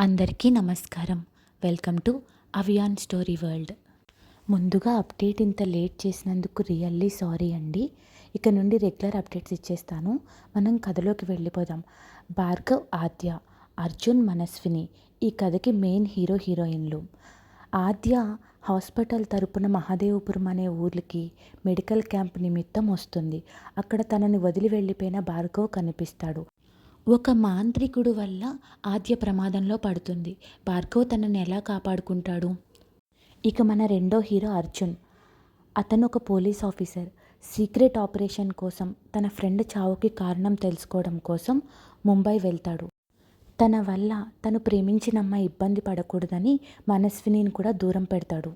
అందరికీ నమస్కారం. Welcome to Aviyan story world. ముందుగా అప్డేట్ ఇంత లేట్ చేసినందుకు రియల్లీ సారీ అండి. ఇక నుండి రెగ్యులర్ అప్డేట్స్ ఇచ్చేస్తాను. మనం కథలోకి వెళ్ళిపోదాం. భార్గవ్ ఆద్య అర్జున్ మనస్విని ఈ కథకి మెయిన్ హీరో హీరోయిన్లు ఆద్య హాస్పిటల్ తరపున మహాదేవపురం అనే ఊర్లకి మెడికల్ క్యాంప్ నిమిత్తం వస్తుంది. అక్కడ తనని వదిలి వెళ్ళిపోయిన భార్గవ్ కనిపిస్తాడు. ఒక మాంత్రికుడు వల్ల ఆద్య ప్రమాదంలో పడుతుంది. భార్గవ్ తనని ఎలా కాపాడుకుంటాడు? ఇక మన రెండో హీరో అర్జున్. అతను ఒక పోలీస్ ఆఫీసర్. సీక్రెట్ ఆపరేషన్ కోసం తన ఫ్రెండ్ చావుకి కారణం తెలుసుకోవడం కోసం ముంబై వెళ్తాడు. తన వల్ల తను ప్రేమించిన అమ్మాయి ఇబ్బంది పడకూడదని మనస్వినిని కూడా దూరం పెడతాడు.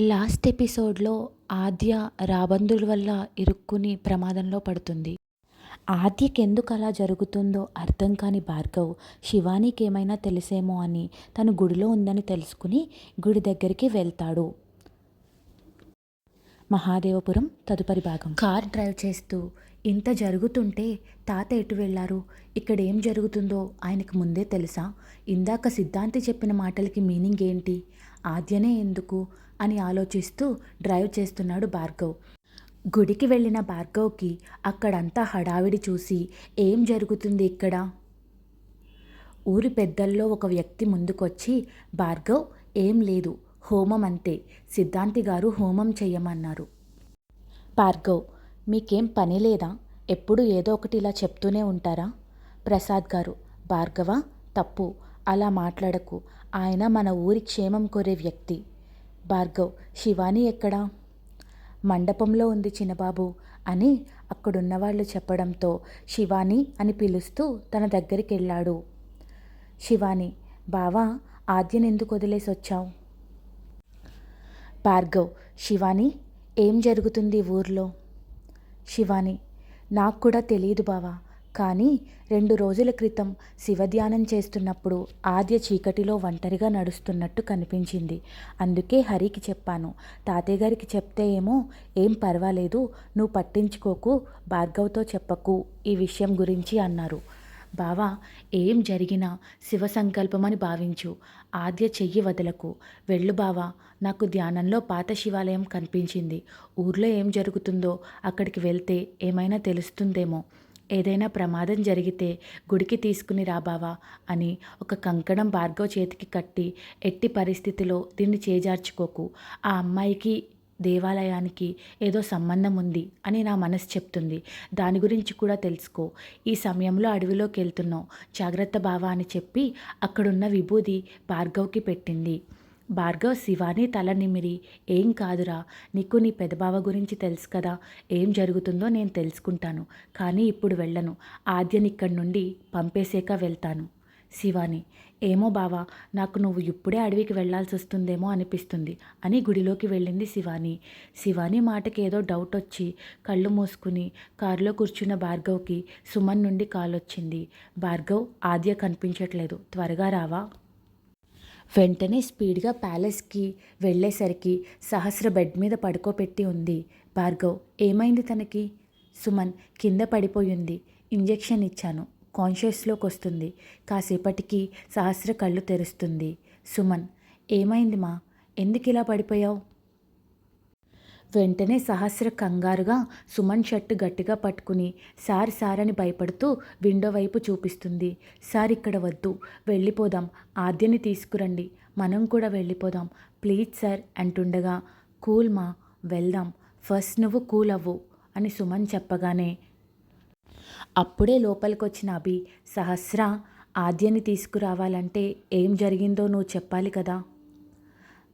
లాస్ట్ ఎపిసోడ్లో ఆద్య రాబందుల వల్ల ఇరుక్కుని ప్రమాదంలో పడుతుంది. ఆద్యకెందుకు అలా జరుగుతుందో అర్థం కాని భార్గవ్ శివానికి ఏమైనా తెలిసేమో అని తను గుడిలో ఉందని తెలుసుకుని గుడి దగ్గరికి వెళ్తాడు. మహాదేవపురం తదుపరి భాగం. కార్ డ్రైవ్ చేస్తూ ఇంత జరుగుతుంటే తాత ఎటు వెళ్ళారు? ఇక్కడ ఏం జరుగుతుందో ఆయనకు ముందే తెలుసా? ఇందాక సిద్ధాంతి చెప్పిన మాటలకి మీనింగ్ ఏంటి? ఆద్యనే ఎందుకు? అని ఆలోచిస్తూ డ్రైవ్ చేస్తున్నాడు భార్గవ్. గుడికి వెళ్ళిన భార్గవ్కి అక్కడంతా హడావిడి చూసి ఏం జరుగుతుంది ఇక్కడ? ఊరి పెద్దల్లో ఒక వ్యక్తి ముందుకొచ్చి భార్గవ్ ఏం లేదు హోమం అంతే సిద్ధాంతి గారు హోమం చెయ్యమన్నారు. భార్గవ్ మీకేం పని లేదా? ఎప్పుడు ఏదో ఒకటి ఇలా చెప్తూనే ఉంటారా? ప్రసాద్ గారు భార్గవ తప్పు అలా మాట్లాడకు ఆయన మన ఊరి క్షేమం కోరే వ్యక్తి. భార్గవ్ శివాని ఎక్కడా? మండపంలో ఉంది చిన్నబాబు అని అక్కడున్న వాళ్ళు చెప్పడంతో శివాని అని పిలుస్తూ తన దగ్గరికి వెళ్ళాడు శివాని బావా ఆద్యను ఎందుకు వదిలేసి వచ్చావు? భార్గవ్ శివాని ఏం జరుగుతుంది ఊర్లో? శివాని నాకు కూడా తెలియదు బావా. కానీ రెండు రోజుల క్రితం శివధ్యానం చేస్తున్నప్పుడు ఆద్య చీకటిలో ఒంటరిగా నడుస్తున్నట్టు కనిపించింది. అందుకే హరికి చెప్పాను తాతయ్య గారికి చెప్తే ఏమో ఏం పర్వాలేదు నువ్వు పట్టించుకోకు భార్గవ్తో చెప్పకు ఈ విషయం గురించి అన్నారు. బావా ఏం జరిగినా శివ సంకల్పమని భావించు ఆద్య చెయ్యి వదలకు. వెళ్ళు బావా నాకు ధ్యానంలో పాత శివాలయం కనిపించింది. ఊర్లో ఏం జరుగుతుందో అక్కడికి వెళ్తే ఏమైనా తెలుస్తుందేమో. ఏదైనా ప్రమాదం జరిగితే గుడికి తీసుకుని రా బావా అని ఒక కంకణం భార్గవ్ చేతికి కట్టి ఎట్టి పరిస్థితిలో దీన్ని చేజార్చుకోకు. ఆ అమ్మాయికి దేవాలయానికి ఏదో సంబంధం ఉంది అని నా మనసు చెప్తుంది. దాని గురించి కూడా తెలుసుకో. ఈ సమయంలో అడవిలోకి వెళ్తున్నావు. జాగ్రత్త బావా అని చెప్పి అక్కడున్న విభూది భార్గవ్కి పెట్టింది. భార్గవ్ శివాని తల నిమిరి ఏం కాదురా నీకు నీ పెదబావ గురించి తెలుసు కదా ఏం జరుగుతుందో నేను తెలుసుకుంటాను కానీ ఇప్పుడు వెళ్ళను ఆద్యని ఇక్కడి నుండి పంపేసాక వెళ్తాను. శివాని ఏమో బావా నాకు నువ్వు ఇప్పుడే అడవికి వెళ్ళాల్సి వస్తుందేమో అనిపిస్తుంది అని గుడిలోకి వెళ్ళింది శివాని. శివాని మాటకి ఏదో డౌట్ వచ్చి కళ్ళు మూసుకుని కారులో కూర్చున్న భార్గవ్కి సుమన్ నుండి కాల్ వచ్చింది భార్గవ్ ఆద్య కనిపించట్లేదు త్వరగా రావా? వెంటనే స్పీడ్గా ప్యాలెస్కి వెళ్ళేసరికి సహస్ర బెడ్ మీద పడుకోపెట్టి ఉంది. భార్గవ్ ఏమైంది తనకి? సుమన్ కింద పడిపోయింది ఇంజెక్షన్ ఇచ్చాను. కాన్షియస్లోకి వస్తుంది. కాసేపటికి సహస్ర కళ్ళు తెరుస్తుంది. సుమన్ ఏమైంది మా? ఎందుకు ఇలా పడిపోయావు? వెంటనే సహస్ర కంగారుగా సుమన్ షర్టు గట్టిగా పట్టుకుని సార్ సార్ అని భయపడుతూ విండో వైపు చూపిస్తుంది. సార్ ఇక్కడ వద్దు. వెళ్ళిపోదాం. ఆద్యని తీసుకురండి. మనం కూడా వెళ్ళిపోదాం. ప్లీజ్ సార్ అంటుండగా కూల్ మా. వెళ్దాం. ఫస్ట్ నువ్వు కూల్ అవ్వు అని సుమన్ చెప్పగానే అప్పుడే లోపలికొచ్చిన అభి సహస్ర ఆద్యని తీసుకురావాలంటే ఏం జరిగిందో నువ్వు చెప్పాలి కదా.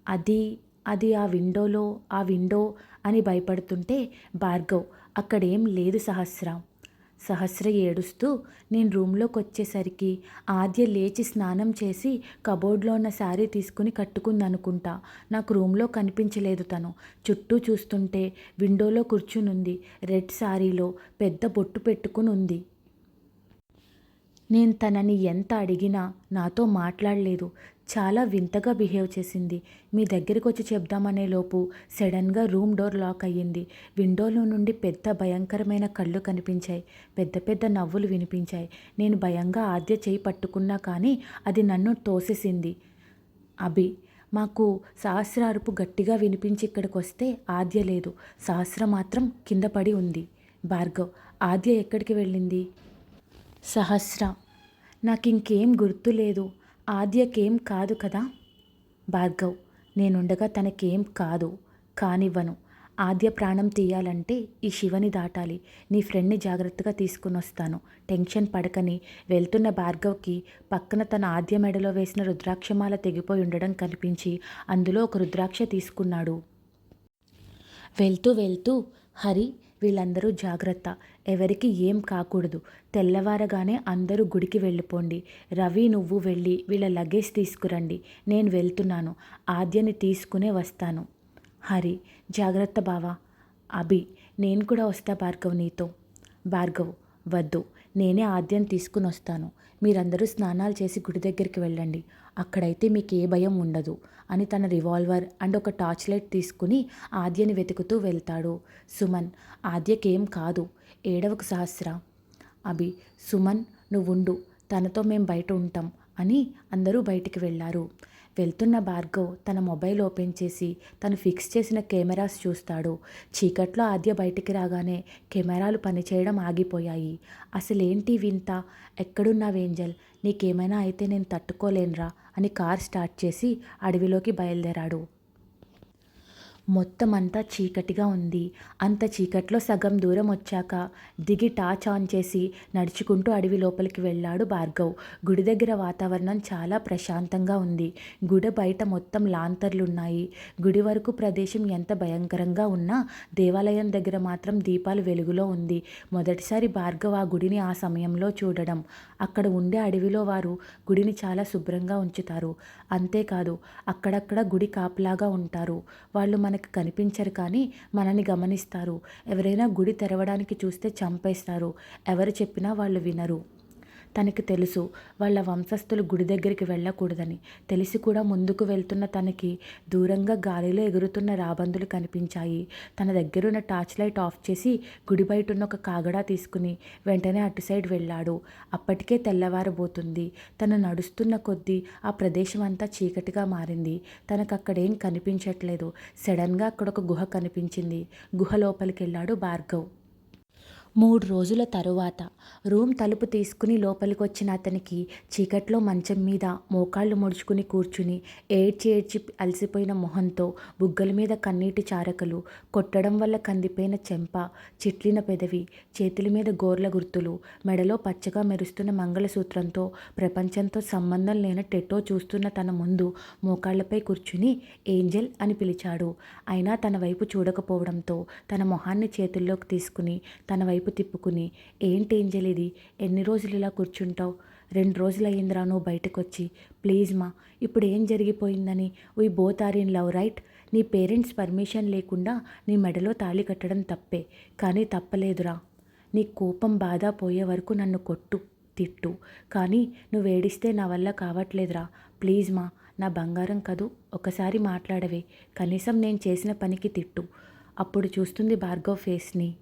అది అది ఆ విండోలో ఆ విండో అని భయపడుతుంటే భార్గవ్ అక్కడేం లేదు సహస్ర. సహస్ర ఏడుస్తూ నేను రూమ్లోకి వచ్చేసరికి ఆద్య లేచి స్నానం చేసి కబోర్డ్లో ఉన్న శారీ తీసుకుని కట్టుకుందనుకుంటా. నాకు రూమ్లో కనిపించలేదు తను. చుట్టూ చూస్తుంటే విండోలో కూర్చునుంది. రెడ్ శారీలో పెద్ద బొట్టు పెట్టుకుని ఉంది నేను తనని ఎంత అడిగినా నాతో మాట్లాడలేదు. చాలా వింతగా బిహేవ్ చేసింది. మీ దగ్గరికి వచ్చి చెప్దామనే లోపు సడన్గా రూమ్ డోర్ లాక్ అయ్యింది. విండోలో నుండి పెద్ద భయంకరమైన కళ్ళు కనిపించాయి. పెద్ద పెద్ద నవ్వులు వినిపించాయి. నేను భయంగా ఆద్య చేయి పట్టుకున్నా కానీ అది నన్ను తోసేసింది. అభి మాకు సహస్ర అరుపు గట్టిగా వినిపించి ఇక్కడికి వస్తే ఆద్య లేదు. సహస్ర మాత్రం కింద పడి ఉంది. భార్గవ్ ఆద్య ఎక్కడికి వెళ్ళింది? సహస్ర నాకు ఇంకేం గుర్తు లేదు ఆద్యకేం కాదు కదా? భార్గవ్ నేనుండగా తనకేం కాదు కానివ్వను. ఆద్య ప్రాణం తీయాలంటే ఈ శివని దాటాలి. నీ ఫ్రెండ్ని జాగ్రత్తగా తీసుకుని వస్తాను టెన్షన్ పడకని. వెళ్తున్న భార్గవ్కి పక్కన తన ఆద్య మెడలో వేసిన రుద్రాక్షమాల తెగిపోయి ఉండడం కనిపించి అందులో ఒక రుద్రాక్ష తీసుకున్నాడు. వెళ్తూ వెళ్తూ హరి వీళ్ళందరూ జాగ్రత్త. ఎవరికి ఏం కాకూడదు. తెల్లవారగానే అందరూ గుడికి వెళ్ళిపోండి. రవి నువ్వు వెళ్ళి వీళ్ళ లగేజ్ తీసుకురండి. నేను వెళ్తున్నాను. ఆద్యని తీసుకునే వస్తాను. హరి జాగ్రత్త బావా. అభి నేను కూడా వస్తా భార్గవ్ నీతో. భార్గవ్ వద్దు. నేనే ఆద్యం తీసుకుని వస్తాను. మీరందరూ స్నానాలు చేసి గుడి దగ్గరికి వెళ్ళండి. అక్కడైతే మీకు ఏ భయం ఉండదు అని తన రివాల్వర్ అండ్ ఒక టార్చ్ లైట్ తీసుకుని ఆద్యని వెతుకుతూ వెళ్తాడు. సుమన్ ఆద్యకేం కాదు ఏడవకు సహస్ర. అభి సుమన్ నువ్వుండు తనతో మేం బయట ఉంటాం అని అందరూ బయటికి వెళ్ళారు వెళ్తున్న భార్గవ్ తన మొబైల్ ఓపెన్ చేసి తను ఫిక్స్ చేసిన కెమెరాస్ చూస్తాడు. చీకట్లో ఆద్య బయటికి రాగానే కెమెరాలు పనిచేయడం ఆగిపోయాయి. అసలేంటి వింత? ఎక్కడున్నావేంజల్ నీకేమైనా అయితే నేను తట్టుకోలేనురా అని కార్ స్టార్ట్ చేసి అడవిలోకి బయలుదేరాడు. మొత్తం అంతా చీకటిగా ఉంది. అంత చీకట్లో సగం దూరం వచ్చాక దిగి టార్చ్ ఆన్ చేసి నడుచుకుంటూ అడవి లోపలికి వెళ్ళాడు భార్గవ్. గుడి దగ్గర వాతావరణం చాలా ప్రశాంతంగా ఉంది. గుడి బయట మొత్తం లాంతర్లు ఉన్నాయి గుడి వరకు ప్రదేశం ఎంత భయంకరంగా ఉన్నా దేవాలయం దగ్గర మాత్రం దీపాలు వెలుగులో ఉంది. మొదటిసారి భార్గవ్ ఆ గుడిని ఆ సమయంలో చూడడం. అక్కడ ఉండే అడవిలో వారు గుడిని చాలా శుభ్రంగా ఉంచుతారు. అంతేకాదు అక్కడక్కడ గుడి కాపలాగా ఉంటారు. వాళ్ళు మన మనకు కనిపించరు కానీ మనని గమనిస్తారు. ఎవరైనా గుడి తెరవడానికి చూస్తే చంపేస్తారు. ఎవరు చెప్పినా వాళ్ళు వినరు. తనకి తెలుసు. వాళ్ళ వంశస్థులు గుడి దగ్గరికి వెళ్ళకూడదని. తెలిసి కూడా ముందుకు వెళ్తున్న తనకి దూరంగా గాలిలో ఎగురుతున్న రాబందులు కనిపించాయి. తన దగ్గరున్న టార్చ్ లైట్ ఆఫ్ చేసి గుడి బయట ఉన్న ఒక కాగడా తీసుకుని వెంటనే అటు సైడ్ వెళ్ళాడు. అప్పటికే తెల్లవారబోతుంది. తను నడుస్తున్న కొద్దీ ఆ ప్రదేశం అంతా చీకటిగా మారింది. తనకు అక్కడేం కనిపించట్లేదు. సడన్గా అక్కడ ఒక గుహ కనిపించింది. గుహ లోపలికి వెళ్ళాడు భార్గవ్. మూడు రోజుల తరువాత రూమ్ తలుపు తీసుకుని లోపలికి వచ్చిన అతనికి చీకట్లో మంచం మీద మోకాళ్ళు ముడుచుకుని కూర్చుని ఏడ్చి ఏడ్చి అలసిపోయిన మొహంతో బుగ్గల మీద కన్నీటి చారకలు కొట్టడం వల్ల కందిపోయిన చెంప చిట్లిన పెదవి చేతుల మీద గోర్ల గుర్తులు మెడలో పచ్చగా మెరుస్తున్న మంగళసూత్రంతో ప్రపంచంతో సంబంధం లేని టెటో చూస్తున్న తన ముందు మోకాళ్ళపై కూర్చుని ఏంజెల్ అని పిలిచాడు. అయినా తన వైపు చూడకపోవడంతో తన మొహాన్ని చేతుల్లోకి తీసుకుని తన వైపు తిప్పుకుని ఏంటి ఏంజెల్ ఇది ఎన్ని రోజులు ఇలా కూర్చుంటావు? రెండు రోజులు అయ్యిందిరా నువ్వు బయటకు వచ్చి ప్లీజ్ మా ఇప్పుడు ఏం జరిగిపోయిందని? We both are in love right? నీ పేరెంట్స్ పర్మిషన్ లేకుండా నీ మెడలో తాళి కట్టడం తప్పే కానీ తప్పలేదురా. నీ కోపం బాధ పోయే వరకు నన్ను కొట్టు తిట్టు. కానీ నువ్వు ఏడిస్తే నా వల్ల కావట్లేదురా. ప్లీజ్ మా నా బంగారం కదూ? ఒకసారి మాట్లాడవే. కనీసం నేను చేసిన పనికి తిట్టు. అప్పుడు చూస్తుంది భార్గవ్ ఫేస్ని.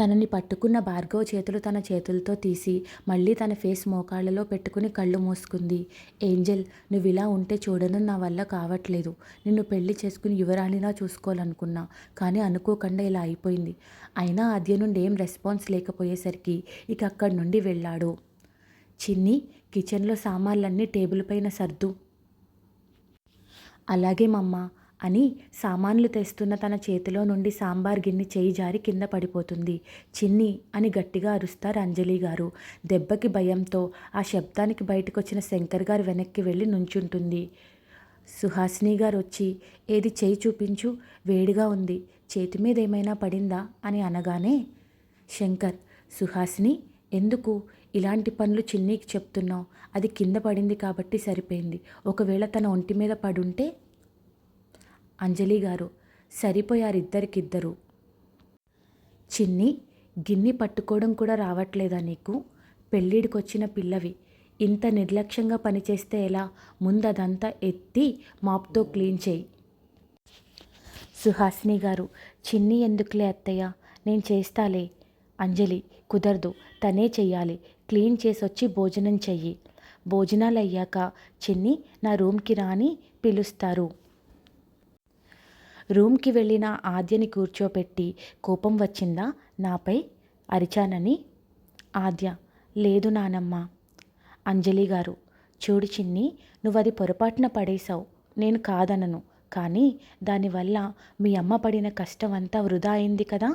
తనని పట్టుకున్న భార్గవ్ చేతులు తన చేతులతో తీసి మళ్ళీ తన ఫేస్ మోకాళ్ళలో పెట్టుకుని కళ్ళు మూసుకుంది. ఏంజెల్ నువ్వు ఇలా ఉంటే చూడను నా వల్ల కావట్లేదు. నిన్ను పెళ్ళి చేసుకుని యువరాణిలా చూసుకోవాలనుకున్నా. కానీ అనుకోకుండా ఇలా అయిపోయింది. అయినా అద్య నుండి ఏం రెస్పాన్స్ లేకపోయేసరికి ఇక అక్కడి నుండి వెళ్ళాడు. చిన్ని కిచెన్లో సామాన్లన్నీ టేబుల్ పైన సర్దు. అలాగే మమ్మ అని సామాన్లు తెస్తున్న తన చేతిలో నుండి సాంబార్ గిన్నె చేయి జారి కింద పడిపోతుంది. చిన్ని అని గట్టిగా అరుస్తారు అంజలి గారు. దెబ్బకి భయంతో ఆ శబ్దానికి బయటకొచ్చిన శంకర్ గారు వెనక్కి వెళ్ళి నుంచుంటుంది. సుహాసిని గారు వచ్చి ఏది చేయి చూపించు వేడిగా ఉంది. చేతి మీద ఏమైనా పడిందా? అని అనగానే శంకర్ సుహాసిని ఎందుకు? ఇలాంటి పనులు చిన్నీకి చెప్తున్నావు. అది కింద పడింది కాబట్టి సరిపోయింది. ఒకవేళ తన ఒంటి మీద పడుంటే అంజలి గారు. సరిపోయారిద్దరికిద్దరు. చిన్ని గిన్ని పట్టుకోవడం కూడా రావట్లేదా నీకు? పెళ్ళిడికొచ్చిన పిల్లవి. ఇంత నిర్లక్ష్యంగా పనిచేస్తే ఎలా? ముందు అదంతా ఎత్తి మాప్తో క్లీన్ చేయి. సుహాసిని గారు చిన్ని ఎందుకులే అత్తయ్య? నేను చేస్తాలే. అంజలి కుదరదు. తనే చెయ్యాలి. క్లీన్ చేసి వచ్చి భోజనం చెయ్యి. భోజనాలు అయ్యాక చిన్ని నా రూమ్కి రాని పిలుస్తారు. రూమ్కి వెళ్ళిన ఆద్యని కూర్చోపెట్టి కోపం వచ్చిందా? నాపై అరిచానని. ఆద్య లేదు నానమ్మ. అంజలి గారు చూడు చిన్ని నువ్వు అది పొరపాటున పడేశావు. నేను కాదనను. కానీ దానివల్ల మీ అమ్మ పడిన కష్టం అంతా వృధా అయింది కదా?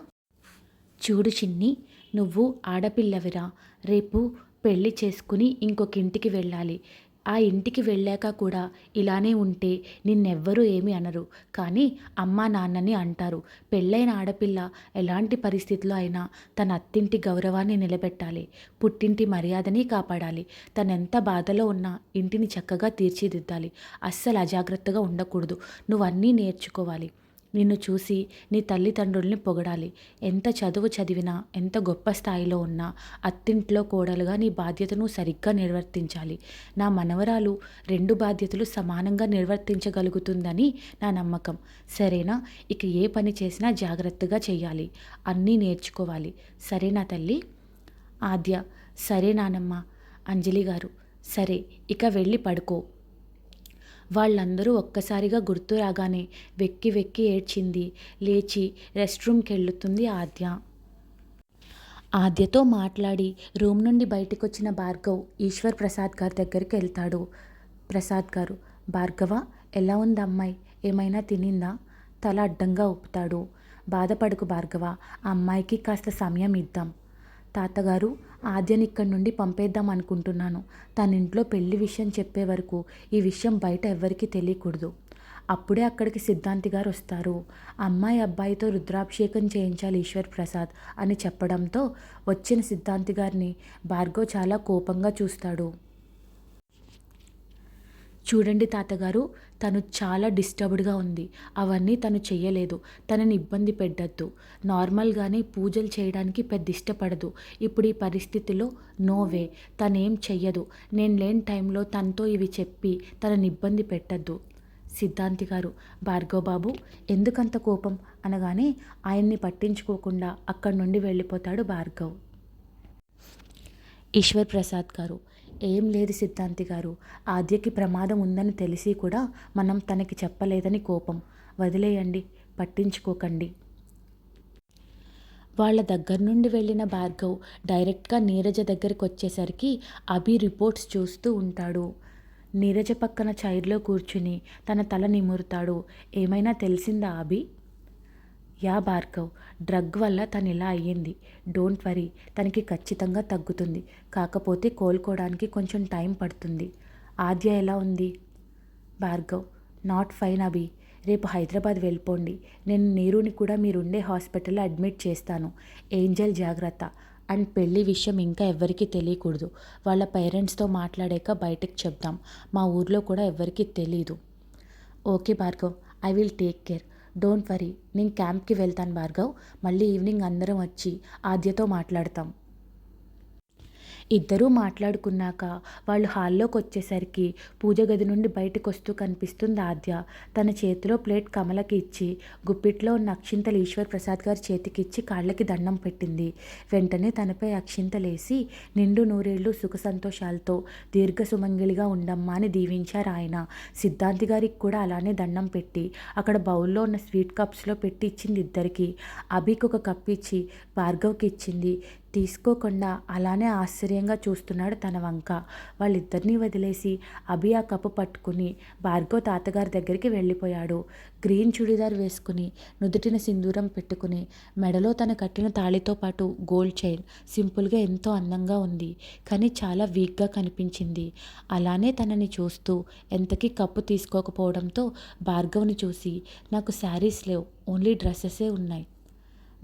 చూడు చిన్ని నువ్వు ఆడపిల్లవిరా. రేపు పెళ్ళి చేసుకుని ఇంకొక ఇంటికి వెళ్ళాలి. ఆ ఇంటికి వెళ్ళాక కూడా ఇలానే ఉంటే నిన్నెవ్వరూ ఏమీ అనరు. కానీ అమ్మా నాన్నని అంటారు. పెళ్ళైన ఆడపిల్ల ఎలాంటి పరిస్థితిలో అయినా తన అత్తింటి గౌరవాన్ని నిలబెట్టాలి. పుట్టింటి మర్యాదని కాపాడాలి. తనెంత బాధలో ఉన్నా ఇంటిని చక్కగా తీర్చిదిద్దాలి. అస్సలు అజాగ్రత్తగా ఉండకూడదు. నువ్వన్నీ నేర్చుకోవాలి. నిన్ను చూసి నీ తల్లిదండ్రుల్ని పొగడాలి. ఎంత చదువు చదివినా ఎంత గొప్ప స్థాయిలో ఉన్నా అత్తింట్లో కోడలుగా నీ బాధ్యతను సరిగ్గా నిర్వర్తించాలి. నా మనవరాలు రెండు బాధ్యతలు సమానంగా నిర్వర్తించగలుగుతుందని నా నమ్మకం. సరేనా? ఇక ఏ పని చేసినా జాగ్రత్తగా చేయాలి అన్నీ నేర్చుకోవాలి. సరేనా తల్లి? ఆద్య. సరే నానమ్మ. అంజలి గారు. సరే ఇక వెళ్ళి పడుకో. వాళ్ళందరూ ఒక్కసారిగా గుర్తు రాగానే వెక్కి వెక్కి ఏడ్చింది. లేచి రెస్ట్ రూమ్కి వెళ్తుంది ఆద్య. ఆద్యతో మాట్లాడి రూమ్ నుండి బయటకు వచ్చిన భార్గవ్ ఈశ్వర్ ప్రసాద్ గారి దగ్గరికి వెళ్తాడు. ప్రసాద్ గారు భార్గవ ఎలా ఉంది అమ్మాయి? ఏమైనా తినిందా? తల అడ్డంగా ఒప్పుతాడు బాధపడకు భార్గవ ఆ అమ్మాయికి కాస్త సమయం ఇద్దాం. తాతగారు ఆద్యని ఇక్కడి నుండి పంపేద్దాం అనుకుంటున్నాను. తన ఇంట్లో పెళ్ళి విషయం చెప్పే వరకు ఈ విషయం బయట ఎవ్వరికీ తెలియకూడదు. అప్పుడే అక్కడికి సిద్ధాంతి గారు వస్తారు. అమ్మాయి అబ్బాయితో రుద్రాభిషేకం చేయించాలి ఈశ్వర్ ప్రసాద్ అని చెప్పడంతో వచ్చిన సిద్ధాంతి గారిని భార్గవ్ చాలా కోపంగా చూస్తాడు. చూడండి తాతగారు తను చాలా డిస్టర్బ్డ్గా ఉంది. అవన్నీ తను చెయ్యలేదు. తనని ఇబ్బంది పెట్టద్దు. నార్మల్గానే పూజలు చేయడానికి పెద్ద ఇష్టపడదు ఇప్పుడు ఈ పరిస్థితిలో నో వే. తనేం చెయ్యదు. నేను లేని టైంలో తనతో ఇవి చెప్పి తనని ఇబ్బంది పెట్టద్దు. సిద్ధాంతి గారు భార్గవ్ బాబు ఎందుకంత కోపం? అనగానే ఆయన్ని పట్టించుకోకుండా అక్కడి నుండి వెళ్ళిపోతాడు భార్గవ్. ఈశ్వర్ ప్రసాద్ గారు ఏం లేదు సిద్ధాంతి గారు. ఆద్యకి ప్రమాదం ఉందని తెలిసి కూడా మనం తనకి చెప్పలేదని కోపం. వదిలేయండి పట్టించుకోకండి. వాళ్ళ దగ్గర నుండి వెళ్ళిన భార్గవ్ డైరెక్ట్గా నీరజ దగ్గరికి వచ్చేసరికి అభి రిపోర్ట్స్ చూస్తూ ఉంటాడు. నీరజ పక్కన చైర్లో కూర్చుని తన తల నిమురుతాడు. ఏమైనా తెలిసిందా అభి? యా భార్గవ్ డ్రగ్ వల్ల తను ఇలా అయ్యింది. డోంట్ వరీ తనకి ఖచ్చితంగా తగ్గుతుంది. కాకపోతే కోలుకోవడానికి కొంచెం టైం పడుతుంది. ఆద్య ఎలా ఉంది? Bhargav not fine Abhi. రేపు హైదరాబాద్ వెళ్ళిపోండి. నేను నీరుని కూడా మీరుండే హాస్పిటల్లో అడ్మిట్ చేస్తాను. ఏంజల్ జాగ్రత్త. అండ్ పెళ్ళి విషయం ఇంకా ఎవ్వరికీ తెలియకూడదు. వాళ్ళ పేరెంట్స్తో మాట్లాడాక బయటకు చెప్దాం. మా ఊర్లో కూడా ఎవ్వరికీ తెలీదు. Okay Bhargav I will take care. Don't worry నేను క్యాంప్కి వెళ్తాను భార్గవ్. మళ్ళీ ఈవినింగ్ అందరం వచ్చి ఆద్యతో మాట్లాడతాం. ఇద్దరూ మాట్లాడుకున్నాక వాళ్ళు హాల్లోకి వచ్చేసరికి పూజ గది నుండి బయటకు వస్తూ కనిపిస్తుంది ఆద్య. తన చేతిలో ప్లేట్ కమలకి ఇచ్చి గుప్పిట్లో ఉన్న అక్షింతలు ఈశ్వర్ ప్రసాద్ గారి చేతికి ఇచ్చి కాళ్ళకి దండం పెట్టింది. వెంటనే తనపై అక్షింతలేసి నిండు నూరేళ్ళు సుఖ సంతోషాలతో దీర్ఘ సుమంగిలిగా ఉండమ్మా అని దీవించారు ఆయన. సిద్ధాంతి గారికి కూడా అలానే దండం పెట్టి అక్కడ బౌల్లో ఉన్న స్వీట్ కప్స్లో పెట్టి ఇచ్చింది ఇద్దరికి. అభికి ఒక కప్ ఇచ్చి భార్గవ్కి ఇచ్చింది. తీసుకోకుండా అలానే ఆశ్చర్యంగా చూస్తున్నాడు తన వంక. వాళ్ళిద్దరినీ వదిలేసి అభి ఆ కప్పు పట్టుకుని భార్గవ్ తాతగారి దగ్గరికి వెళ్ళిపోయాడు. గ్రీన్ చుడిదార్ వేసుకుని నుదుటిన సింధూరం పెట్టుకుని మెడలో తన కట్టిన తాళితో పాటు గోల్డ్ చైన్ సింపుల్గా ఎంతో అందంగా ఉంది కానీ చాలా వీక్గా కనిపించింది. అలానే తనని చూస్తూ ఎంతకీ కప్పు తీసుకోకపోవడంతో భార్గవ్ని చూసి నాకు శారీస్ లేవు ఓన్లీ డ్రెస్సెసే ఉన్నాయి.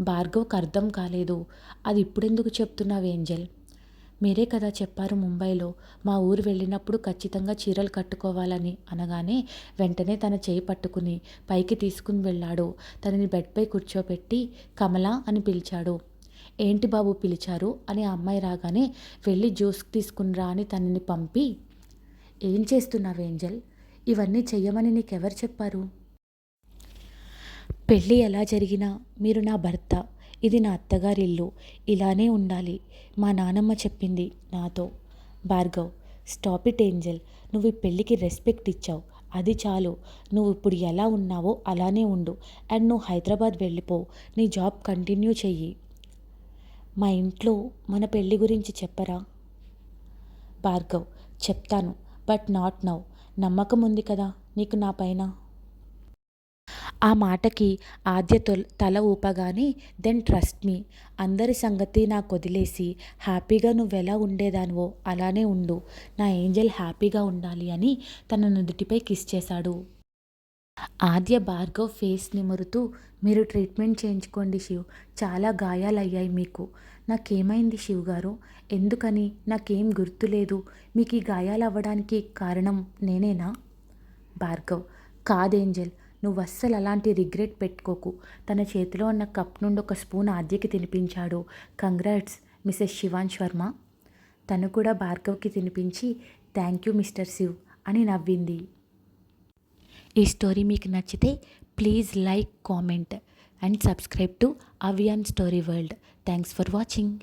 భార్గవ్కి అర్థం కాలేదు. అది ఇప్పుడెందుకు చెప్తున్నావు ఏంజల్? మీరే కదా చెప్పారు ముంబైలో మా ఊరు వెళ్ళినప్పుడు ఖచ్చితంగా చీరలు కట్టుకోవాలని అనగానే వెంటనే తన చేయి పట్టుకుని పైకి తీసుకుని వెళ్ళాడు. తనని బెడ్పై కూర్చోబెట్టి కమల అని పిలిచాడు. ఏంటి బాబు పిలిచారు? అని ఆ అమ్మాయి రాగానే వెళ్ళి జ్యూస్ తీసుకునిరా అని తనని పంపి ఏం చేస్తున్నావు ఏంజల్? ఇవన్నీ చెయ్యమని నీకెవరు చెప్పారు? పెళ్ళి ఎలా జరిగినా మీరు నా భర్త ఇది నా అత్తగారి ఇల్లు ఇలానే ఉండాలి మా నానమ్మ చెప్పింది నాతో. భార్గవ్ స్టాప్ ఇట్ ఏంజల్ నువ్వు ఈ పెళ్ళికి రెస్పెక్ట్ ఇచ్చావు అది చాలు నువ్వు ఇప్పుడు ఎలా ఉన్నావో అలానే ఉండు అండ్ నువ్వు హైదరాబాద్ వెళ్ళిపో నీ జాబ్ కంటిన్యూ చెయ్యి. మా ఇంట్లో మన పెళ్ళి గురించి చెప్పరా? భార్గవ్ చెప్తాను బట్ నాట్ నౌ నమ్మకం ఉంది కదా నీకు నా పైన. ఆ మాటకి ఆద్య తల ఊపగానే దెన్ ట్రస్ట్ మీ. అందరి సంగతి నాకు వదిలేసి హ్యాపీగా నువ్వెలా ఉండేదానివో అలానే ఉండు. నా ఏంజల్ హ్యాపీగా ఉండాలి అని తన నుదుటిపై కిస్ చేశాడు. ఆద్య భార్గవ్ ఫేస్ నిమురుతూ మీరు ట్రీట్మెంట్ చేయించుకోండి శివ్. చాలా గాయాలయ్యాయి మీకు. నాకేమైంది శివ్ గారు? ఎందుకని? నాకేం గుర్తులేదు మీకు ఈ గాయాలు అవ్వడానికి కారణం నేనేనా? భార్గవ్ కాదేంజల్. నువ్వు అస్సలు అలాంటి రిగ్రెట్ పెట్టుకోకు. తన చేతిలో ఉన్న కప్ నుండి ఒక స్పూన్ ఆద్యకి తినిపించాడు. కంగ్రాట్స్ మిసెస్ శివాన్ శర్మ తను కూడా భార్గవ్కి తినిపించి థ్యాంక్ యూ మిస్టర్ శివ్ అని నవ్వింది. ఈ స్టోరీ మీకు నచ్చితే please like comment and subscribe to Aviyan story world. Thanks for watching.